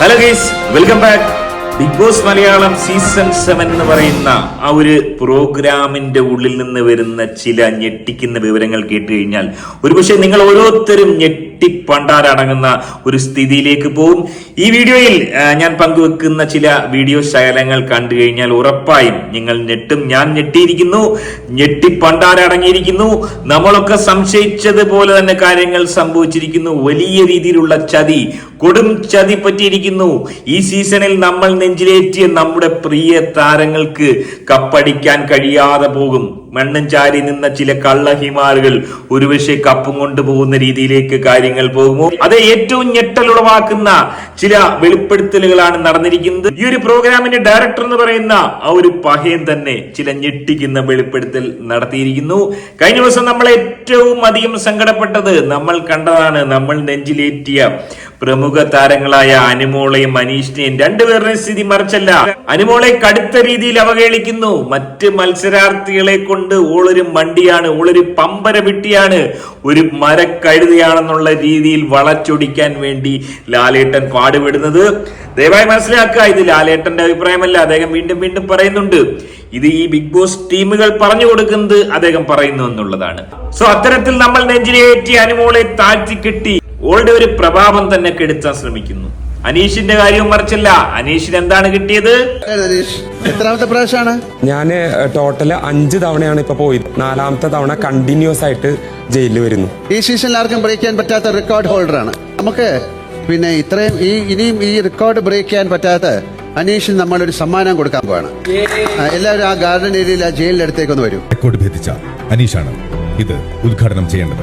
Hello guys welcome back Bigg Boss Malayalam season seven എന്ന് പറയുന്ന ആ ഒരു പ്രോഗ്രാമിന്റെ ഉള്ളിൽ നിന്ന് വരുന്ന ചില ഞെട്ടിക്കുന്ന വിവരങ്ങൾ കേട്ട് കഴിഞ്ഞാൽ ഒരുപക്ഷെ നിങ്ങൾ ഓരോരുത്തരും ഞെട്ടിപ്പണ്ടാരടങ്ങുന്ന ഒരു സ്ഥിതിയിലേക്ക് പോകും. ഈ വീഡിയോയിൽ ഞാൻ പങ്കുവെക്കുന്ന ചില വീഡിയോ ശകലങ്ങൾ കണ്ടു കഴിഞ്ഞാൽ ഉറപ്പായും നിങ്ങൾ ഞെട്ടും. ഞാൻ ഞെട്ടിയിരിക്കുന്നു ഞെട്ടിപ്പണ്ടാരടങ്ങിയിരിക്കുന്നു നമ്മളൊക്കെ സംശയിച്ചതുപോലെ തന്നെ കാര്യങ്ങൾ സംഭവിച്ചിരിക്കുന്നു. വലിയ രീതിയിലുള്ള ചതി കൊടും ചതി പറ്റിയിരിക്കുന്നു. ഈ സീസണിൽ നമ്മൾ നെഞ്ചിലേറ്റിയ നമ്മുടെ പ്രിയ താരങ്ങൾക്ക് കപ്പടിക്കാൻ കഴിയാതെ പോകും. മണ്ണും ചാരി നിന്ന ചില കള്ളഹിമാറുകൾ ഒരുപക്ഷെ കപ്പും കൊണ്ടുപോകുന്ന രീതിയിലേക്ക് കാര്യങ്ങൾ പോകുമോ? അത് ഏറ്റവും ഞെട്ടലുളവാക്കുന്ന ചില വെളിപ്പെടുത്തലുകളാണ് നടന്നിരിക്കുന്നത്. ഈ ഒരു പ്രോഗ്രാമിന്റെ ഡയറക്ടർ എന്ന് പറയുന്ന ആ ഒരു പഹയൻ തന്നെ ചില ഞെട്ടിക്കുന്ന വെളിപ്പെടുത്തൽ നടത്തിയിരിക്കുന്നു. കഴിഞ്ഞ ദിവസം നമ്മൾ ഏറ്റവും അധികം സങ്കടപ്പെട്ടത് നമ്മൾ കണ്ടതാണ്. നമ്മൾ നെഞ്ചിലേറ്റിയ പ്രമുഖ താരങ്ങളായ അനുമോളെയും മനീഷിനെയും രണ്ടുപേരുടെയും സ്ഥിതി മറിച്ചല്ല. അനുമോളെ കടുത്ത രീതിയിൽ അവഹേളിക്കുന്നു മറ്റ് മത്സരാർത്ഥികളെ കൊണ്ട് ഓളൊരു മണ്ടിയാണ് ഓളൊരു പമ്പര വിട്ടിയാണ്. ഒരു മരക്കഴുതയാണെന്നുള്ള രീതിയിൽ വളച്ചൊടിക്കാൻ വേണ്ടി ലാലേട്ടൻ പാടുപെടുന്നത്. ദയവായി മനസ്സിലാക്കുക ഇത് ലാലേട്ടന്റെ അഭിപ്രായമല്ല. അദ്ദേഹം വീണ്ടും വീണ്ടും പറയുന്നുണ്ട് ഇത് ഈ ബിഗ് ബോസ് ടീമുകൾ പറഞ്ഞു കൊടുക്കുന്നത് അദ്ദേഹം പറയുന്നു എന്നുള്ളതാണ്. സോ അത്തരത്തിൽ നമ്മൾ നെഞ്ചിലേറ്റി അനുമോളെ താഴ്ത്തിക്കെട്ടി ഓളുടെ ഒരു പ്രഭാവം തന്നെ കെടുത്താൻ ശ്രമിക്കുന്നു. അനീഷിന്റെ കാര്യവും മറിച്ചില്ല. അനീഷിന് എന്താണ് കിട്ടിയത്? എത്രാമത്തെ പ്രാവശ്യമാണ്? ഞാൻ ടോട്ടൽ അഞ്ച് തവണയാണ് ഇപ്പൊ പോയത്. നാലാമത്തെ തവണ കണ്ടിന്യൂസ് ആയിട്ട് ജയിലിൽ വരുന്നു. ഈ സീസണിൽ ആർക്കും ബ്രേക്ക് ചെയ്യാൻ പറ്റാത്ത റെക്കോർഡ് ഹോൾഡർ ആണ്. നമുക്ക് പിന്നെ ഇത്രയും ഈ ഇനിയും ഈ റെക്കോർഡ് ബ്രേക്ക് ചെയ്യാൻ പറ്റാത്ത അനീഷിന് നമ്മൾ ഒരു സമ്മാനം കൊടുക്കാൻ പോവാണ്. എല്ലാവരും ആ ഗാർഡൻ ഏരിയയിൽ ആ ജയിലിന്റെ അടുത്തേക്ക് ഒന്ന് വരും. റെക്കോർഡ് ഭേദിച്ച അനീഷാണ് ഇത് ഉദ്ഘാടനം ചെയ്യേണ്ടത്.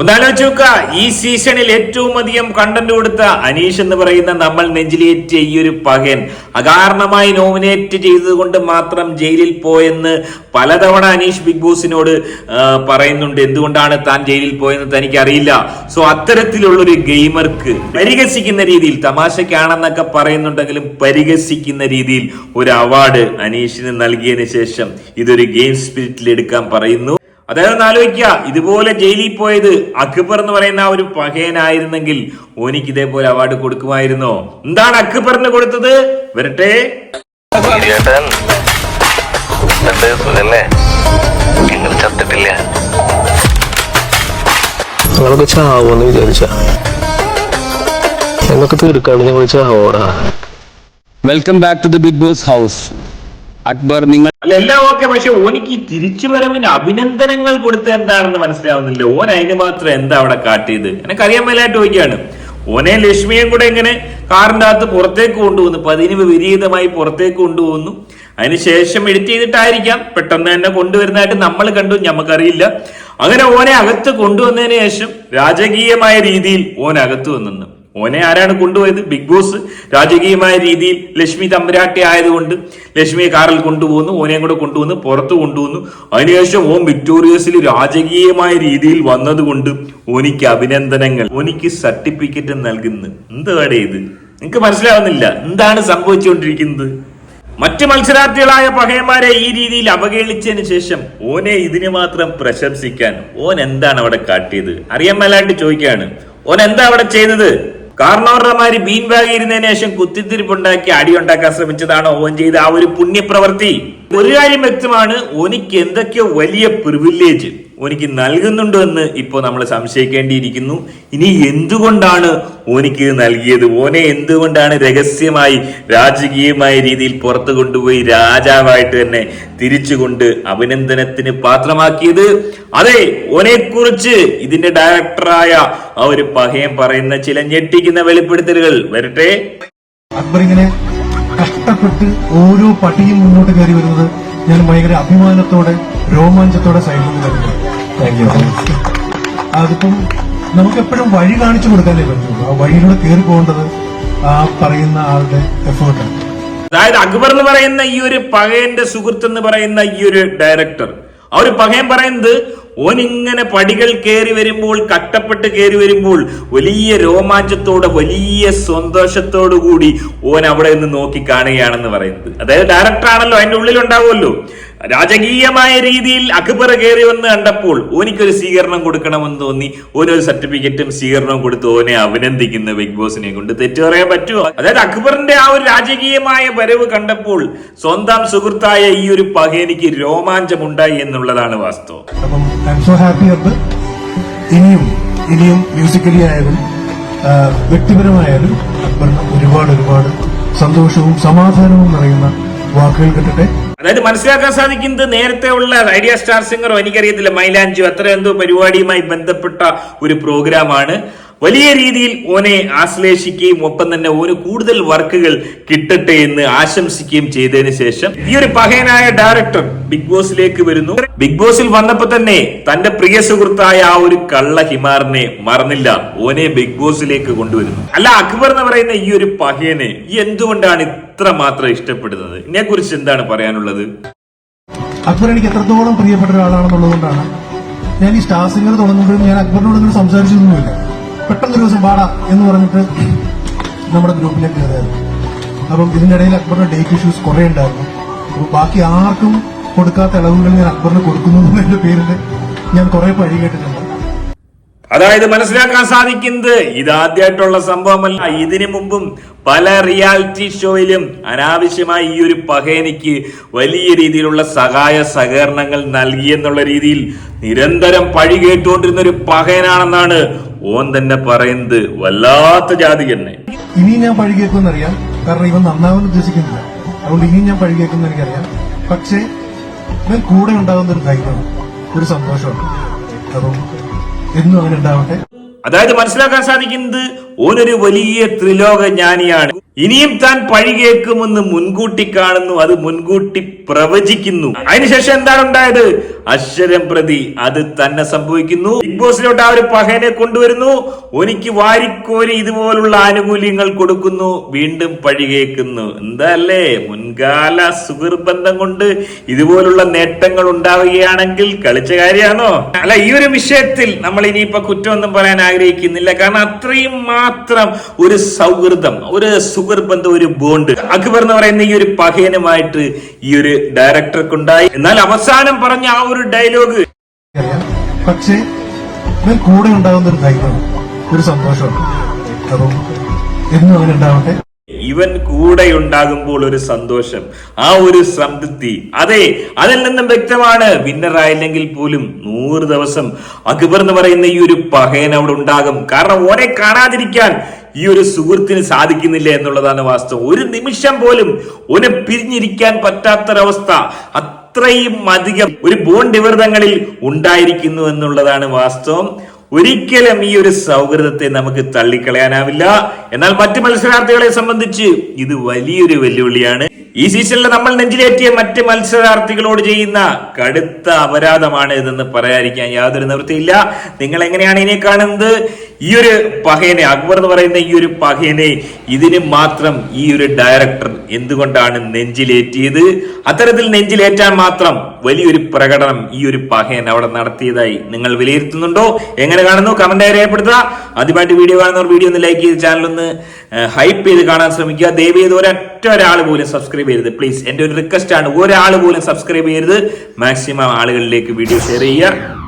ഒന്നാലോചിച്ച് ഈ സീസണിൽ ഏറ്റവും അധികം കണ്ടന്റ് കൊടുത്ത അനീഷ് എന്ന് പറയുന്ന നമ്മൾ നെഞ്ചിലേറ്റിയ ഈ ഒരു പകൻ അകാരണമായി നോമിനേറ്റ് ചെയ്തതുകൊണ്ട് മാത്രം ജയിലിൽ പോയെന്ന് പലതവണ അനീഷ് ബിഗ് ബോസിനോട് പറയുന്നുണ്ട്. എന്തുകൊണ്ടാണ് താൻ ജയിലിൽ പോയെന്ന് തനിക്ക് അറിയില്ല സോ അത്തരത്തിലുള്ള ഒരു ഗെയിമർക്ക് പരിഹസിക്കുന്ന രീതിയിൽ തമാശക്കാണെന്നൊക്കെ പറയുന്നുണ്ടെങ്കിലും പരിഹസിക്കുന്ന രീതിയിൽ ഒരു അവാർഡ് അനീഷിന് നൽകിയതിനു ശേഷം ഇതൊരു ഗെയിം സ്പിരിറ്റിൽ എടുക്കാൻ പറയുന്നു. അതായത് ഒന്ന് ആലോചിക്കുക. ഇതുപോലെ ജയിലിൽ പോയത് അക്ബർ എന്ന് പറയുന്ന ആ ഒരു പകയനായിരുന്നെങ്കിൽ ഓനിക്ക് ഇതേപോലെ അവാർഡ് കൊടുക്കുമായിരുന്നോ? എന്താണ് അക്ബറിന് കൊടുത്തത്? വരട്ടെ. ചേട്ടൻ രണ്ട് സുഖല്ലേ നിങ്ങൾ ചത്തിട്ടില്ല. ഞങ്ങളൊക്കെ ചാവോന്ന് വിചാരിച്ച. ഞങ്ങൾക്ക് ഞങ്ങൾ ചാവോടാ. Welcome back to the Bigg Boss house Akbar നിങ്ങൾ എല്ലാം ഓക്കെ പക്ഷെ ഓനിക്ക് തിരിച്ചു വരവിന് അഭിനന്ദനങ്ങൾ കൊടുത്ത എന്താണെന്ന് മനസ്സിലാവുന്നില്ല. ഓൻ അതിന് മാത്രം എന്താ അവിടെ കാട്ടിയത്? എനിക്കറിയാൻ മേലായിട്ട് ചോദിക്കുകയാണ്. ഓനെ ലക്ഷ്മിയും കൂടെ ഇങ്ങനെ കാറിന്റെ അകത്ത് പുറത്തേക്ക് കൊണ്ടുപോകുന്നു പതിന് വിപരീതമായി പുറത്തേക്ക് കൊണ്ടുപോകുന്നു അതിനുശേഷം എഡിറ്റ് ചെയ്തിട്ടായിരിക്കാം. പെട്ടെന്ന് തന്നെ കൊണ്ടുവരുന്നതായിട്ട് നമ്മൾ കണ്ടു. നമുക്കറിയില്ല. അങ്ങനെ ഓനെ അകത്ത് കൊണ്ടുവന്നതിന് ശേഷം രാജകീയമായ രീതിയിൽ ഓൻ അകത്ത് വന്നു. ഓനെ ആരാണ് കൊണ്ടുപോയത്? ബിഗ് ബോസ് രാജകീയമായ രീതിയിൽ ലക്ഷ്മി തമ്പുരാട്ടി ആയതുകൊണ്ട് ലക്ഷ്മിയെ കാറിൽ കൊണ്ടുപോകുന്നു ഓനെയും കൂടെ കൊണ്ടുവന്ന് പുറത്ത് കൊണ്ടുവന്നു. അതിനുശേഷം ഓം വിക്ടോറിയസിൽ രാജകീയമായ രീതിയിൽ വന്നതുകൊണ്ട് ഓനിക്ക് അഭിനന്ദനങ്ങൾ ഓനിക്ക് സർട്ടിഫിക്കറ്റ് നൽകുന്നു. എന്താണ് ഇത്? നിങ്ങൾക്ക് മനസ്സിലാവുന്നില്ല. എന്താണ് സംഭവിച്ചുകൊണ്ടിരിക്കുന്നത്? മറ്റ് മത്സരാർത്ഥികളായ പകയന്മാരെ ഈ രീതിയിൽ അവഗണിച്ചതിന് ശേഷം ഓനെ ഇതിന് മാത്രം പ്രശംസിക്കാൻ ഓൻ എന്താണ് അവിടെ കാട്ടിയത്? അറിയാൻ മേലാണ്ട് ചോദിക്കുകയാണ്. ഓൻ എന്താ അവിടെ ചെയ്തത്? കാരണവരുടെ ബീൻ ബാഗ് ഇരുന്നതിന് ശേഷം കുത്തിത്തിരിപ്പുണ്ടാക്കി അടി ഉണ്ടാക്കാൻ ശ്രമിച്ചതാണ് ഓൻ ചെയ്ത ആ ഒരു പുണ്യപ്രവൃത്തി. ഒരു കാര്യം വ്യക്തമാണ് ഓനിക്ക് എന്തൊക്കെയോ വലിയ പ്രിവിലേജ് ഓനിക്ക് നൽകുന്നുണ്ടോ എന്ന് ഇപ്പോൾ നമ്മൾ സംശയിക്കേണ്ടിയിരിക്കുന്നു. ഇനി എന്തുകൊണ്ടാണ് ഓനിക്ക് നൽകിയത്? ഓനെ എന്തുകൊണ്ടാണ് രഹസ്യമായി രാജകീയമായ രീതിയിൽ പുറത്തു കൊണ്ടുപോയി രാജാവായിട്ട് തന്നെ തിരിച്ചുകൊണ്ട് അഭിനന്ദനത്തിന് പാത്രമാക്കിയത്? അതെ ഓനെക്കുറിച്ച് ഇതിന്റെ ഡയറക്ടറായ ആ ഒരു പഹയം പറയുന്ന ചില ഞെട്ടിക്കുന്ന വെളിപ്പെടുത്തലുകൾ വരട്ടെ. അക്ബർ ഇങ്ങനെ കഷ്ടപ്പെട്ട് ഓരോ പട്ടിയും മുന്നോട്ട് കയറി വരുന്നത് ഞാൻ ഭയങ്കര അഭിമാനത്തോടെ രോമാഞ്ചത്തോടെ സൈഡിൽ നിന്ന് യു അതിപ്പം നമുക്കെപ്പോഴും വഴി കാണിച്ചു കൊടുക്കാനേ പറ്റുള്ളൂ ആ വഴിയിലൂടെ കയറി പോകേണ്ടത് ആ പറയുന്ന ആളുടെ എഫേർട്ടാണ് അതായത് അക്ബർ എന്ന് പറയുന്ന ഈ ഒരു പകയന്റെ സുഹൃത്ത് എന്ന് പറയുന്ന ഈ ഒരു ഡയറക്ടർ ആ ഒരു പകയൻ പറയുന്നത് ഓനിങ്ങനെ പടികൾ കയറി വരുമ്പോൾ കട്ടപ്പെട്ട് കയറി വരുമ്പോൾ വലിയ രോമാഞ്ചത്തോടെ വലിയ സന്തോഷത്തോടു കൂടി ഓൻ അവിടെ നിന്ന് നോക്കി കാണുകയാണെന്ന് പറയുന്നത്. അതായത് ഡയറക്ടർ ആണല്ലോ അതിന്റെ ഉള്ളിൽ ഉണ്ടാവുമല്ലോ രാജകീയമായ രീതിയിൽ അക്ബർ കയറി വന്ന് കണ്ടപ്പോൾ ഓനിക്കൊരു സ്വീകരണം കൊടുക്കണമെന്ന് തോന്നി. ഓരോ സർട്ടിഫിക്കറ്റും സ്വീകരണവും കൊടുത്ത് ഓനെ അഭിനന്ദിക്കുന്ന ബിഗ് ബോസിനെ കൊണ്ട് തെറ്റു പറയാൻ പറ്റുമോ? അതായത് അക്ബറിന്റെ ആ ഒരു രാജകീയമായ വരവ് കണ്ടപ്പോൾ സ്വന്തം സുഹൃത്തായ ഈ ഒരു പകേനിക്ക് രോമാഞ്ചമുണ്ടായി എന്നുള്ളതാണ് വാസ്തവം. ഇനിയും ഇനിയും മ്യൂസിക്കലി ആയാലും വ്യക്തിപരമായാലും അക്ബറിന് ഒരുപാട് ഒരുപാട് സന്തോഷവും സമാധാനവും നിറയുന്ന വാക്കുകൾ കിട്ടട്ടെ. അതായത് മനസ്സിലാക്കാൻ സാധിക്കുന്നത് നേരത്തെ ഉള്ള ഐഡിയ സ്റ്റാർ സിംഗറോ എനിക്കറിയത്തില്ല മൈലാഞ്ചോ അത്ര എന്തോ പരിപാടിയുമായി ബന്ധപ്പെട്ട ഒരു പ്രോഗ്രാമാണ്. വലിയ രീതിയിൽ ഓനെ ആശ്ലേഷിക്കുകയും ഒപ്പം തന്നെ ഓന് കൂടുതൽ വർക്കുകൾ കിട്ടട്ടെ എന്ന് ആശംസിക്കുകയും ചെയ്തതിനു ശേഷം ഈ ഒരു പഹയനായ ഡയറക്ടർ ബിഗ് ബോസിലേക്ക് വരുന്നു. ബിഗ് ബോസിൽ വന്നപ്പോ തന്നെ തന്റെ പ്രിയ സുഹൃത്തായ ആ ഒരു കള്ള ഹിമാറിനെ മറന്നില്ല. ഓനെ ബിഗ് ബോസിലേക്ക് കൊണ്ടുവരുന്നു. അല്ല അക്ബർ എന്ന് പറയുന്ന ഈ ഒരു പഹയനെ എന്തുകൊണ്ടാണ് ഇത്ര മാത്രം ഇഷ്ടപ്പെടുന്നത്? ഇതിനെ കുറിച്ച് എന്താണ് പറയാനുള്ളത്? അക്ബർ എനിക്ക് എത്രത്തോളം പ്രിയപ്പെട്ട ഒരാളാണെന്നുള്ളതുകൊണ്ടാണ് ഞാൻ ഈ സ്റ്റാർ സിംഗർ തുടങ്ങുമ്പോഴും ഞാൻ അക്ബറിനോട് അങ്ങനെ സംസാരിച്ചൊന്നുമില്ല. പെട്ടെന്നൊരു ദിവസം പാടാം എന്ന് പറഞ്ഞിട്ട് നമ്മുടെ ഗ്രൂപ്പിലേക്ക് കയറിയായിരുന്നു അപ്പം ഇതിന്റെ ഇടയിൽ അക്ബറിന്റെ ഡേറ്റ് ഇഷ്യൂസ് കുറേ ഉണ്ടായിരുന്നു. അപ്പോൾ ബാക്കി ആർക്കും കൊടുക്കാത്ത ഇളവുകൾ ഞാൻ അക്ബറിന് കൊടുക്കുന്നു എന്നതിന്റെ പേരിൽ ഞാൻ കുറെ പഴി കേട്ടിട്ടുണ്ട്. അതായത് മനസ്സിലാക്കാൻ സാധിക്കുന്നത് ഇതാദ്യമായിട്ടുള്ള സംഭവമല്ല. ഇതിനു മുമ്പും പല റിയാലിറ്റി ഷോയിലും അനാവശ്യമായി ഈ ഒരു പഹേനിക്ക് വലിയ രീതിയിലുള്ള സഹായ സഹകരണങ്ങൾ നൽകി എന്നുള്ള രീതിയിൽ നിരന്തരം പഴി കേട്ടുകൊണ്ടിരുന്ന ഒരു പകയനാണെന്നാണ് ഓൻ തന്നെ പറയുന്നത് വല്ലാത്ത ജാതി തന്നെ ഇനി ഞാൻ പഴി കേൾക്കുമെന്നറിയാം കാരണം ഇവൻ നന്നാവാൻ ഉദ്ദേശിക്കുന്നില്ല. അതുകൊണ്ട് ഇനിയും ഞാൻ പഴി കേൾക്കുന്ന എനിക്കറിയാം പക്ഷേ ഇവൻ കൂടെ ഉണ്ടാകുന്ന ഒരു ധൈര്യമാണ് ഒരു സന്തോഷമാണ് അപ്പം എന്നും അങ്ങനെ ഉണ്ടാവട്ടെ. അതായത് മനസ്സിലാക്കാൻ സാധിക്കുന്നത് ഓനൊരു വലിയ ത്രിലോക ജ്ഞാനിയാണ് ഇനിയും താൻ പഴി കേൾക്കുമെന്ന് മുൻകൂട്ടി കാണുന്നു അത് മുൻകൂട്ടി പ്രവചിക്കുന്നു. അതിനുശേഷം എന്താണ് ഉണ്ടായത്? അക്ഷരം പ്രതി അത് തന്നെ സംഭവിക്കുന്നു. ബിഗ് ബോസിലോട്ട് ആ ഒരു പഹനെ കൊണ്ടുവരുന്നു. എനിക്ക് വാരിക്കോരി ഇതുപോലുള്ള ആനുകൂല്യങ്ങൾ കൊടുക്കുന്നു. വീണ്ടും പഴി കേൾക്കുന്നു എന്താ അല്ലേ മുൻകാല സുഹൃബന്ധം കൊണ്ട് ഇതുപോലുള്ള നേട്ടങ്ങൾ ഉണ്ടാവുകയാണെങ്കിൽ കളിച്ച കാര്യമാണോ? അല്ല ഈ ഒരു വിഷയത്തിൽ നമ്മൾ ഇനിയിപ്പോ കുറ്റമൊന്നും പറയാൻ ആഗ്രഹിക്കുന്നില്ല. കാരണം അത്രയും മാത്രം ഒരു സൗഹൃദം ഒരു സുഹൃബന്ധം ഒരു ബോണ്ട് അക്ബർ എന്ന് പറയുന്ന ഈ ഒരു പഹയനുമായിട്ട് ഈ ഒരു ഡയറക്ടർക്കുണ്ടായി എന്നാൽ അവസാനം പറഞ്ഞ ആ ഒരു ഡയലോഗ് പക്ഷേ ഞാൻ കൂടെ ഉണ്ടാകുന്ന ഒരു ഒരു സന്തോഷമാണ് അപ്പം എന്നും അങ്ങനെ ഉണ്ടാവട്ടെ? ഇവൻ കൂടെ ഉണ്ടാകുമ്പോൾ ഒരു സന്തോഷം ആ ഒരു സംതൃപ്തി. അതെ അതിൽ നിന്നും വ്യക്തമാണ് വിന്നർ ആയില്ലെങ്കിൽ പോലും നൂറ് ദിവസം അക്ബർ എന്ന് പറയുന്ന ഈ ഒരു പഹയൻ അവിടെ ഉണ്ടാകും. കാരണം ഓനെ കാണാതിരിക്കാൻ ഈ ഒരു സുഹൃത്തിന് സാധിക്കുന്നില്ല എന്നുള്ളതാണ് വാസ്തവം. ഒരു നിമിഷം പോലും ഒരു പിരിഞ്ഞിരിക്കാൻ പറ്റാത്തൊരവസ്ഥ അത്രയും അധികം ഒരു ബോണ്ടിവൃതങ്ങളിൽ ഉണ്ടായിരിക്കുന്നു എന്നുള്ളതാണ് വാസ്തവം. ഒരിക്കലും ഈ ഒരു സൗഹൃദത്തെ നമുക്ക് തള്ളിക്കളയാനാവില്ല. എന്നാൽ മറ്റു മത്സരാർത്ഥികളെ സംബന്ധിച്ച് ഇത് വലിയൊരു വെല്ലുവിളിയാണ്. ഈ സീസണിൽ നമ്മൾ നെഞ്ചിലേറ്റിയ മറ്റ് മത്സരാർത്ഥികളോട് ചെയ്യുന്ന കടുത്ത അപരാധമാണ് ഇതെന്ന് പറയാതിരിക്കാൻ യാതൊരു നിവൃത്തിയില്ല. നിങ്ങൾ എങ്ങനെയാണ് ഇതിനെ കാണുന്നത്? ഈ ഒരു പഹേനെ അക്ബർ എന്ന് പറയുന്ന ഈ ഒരു പഹേനെ ഇതിന് മാത്രം ഈ ഒരു ഡയറക്ടർ എന്തുകൊണ്ടാണ് നെഞ്ചിലേറ്റിയത്? അത്തരത്തിൽ നെഞ്ചിലേറ്റാൻ മാത്രം വലിയൊരു പ്രകടനം ഈ ഒരു പഹയൻ അവിടെ നടത്തിയതായി നിങ്ങൾ വിലയിരുത്തുന്നുണ്ടോ? എങ്ങനെ കാണുന്നു? കമന്റായി രേഖപ്പെടുത്തുക. ആദ്യമായിട്ട് വീഡിയോ കാണുന്നവർ വീഡിയോ ഒന്ന് ലൈക്ക് ചെയ്ത് ചാനൽ ഒന്ന് ഹൈപ്പ് ചെയ്ത് കാണാൻ ശ്രമിക്കുക. ദയവ് ചെയ്ത് ഒരൊറ്റ ഒരാൾ പോലും സബ്സ്ക്രൈബ് ചെയ്യരുത്. പ്ലീസ് എന്റെ ഒരു റിക്വസ്റ്റ് ആണ്. ഒരാൾ പോലും സബ്സ്ക്രൈബ് ചെയ്യരുത്. മാക്സിമം ആളുകളിലേക്ക് വീഡിയോ ഷെയർ ചെയ്യുക.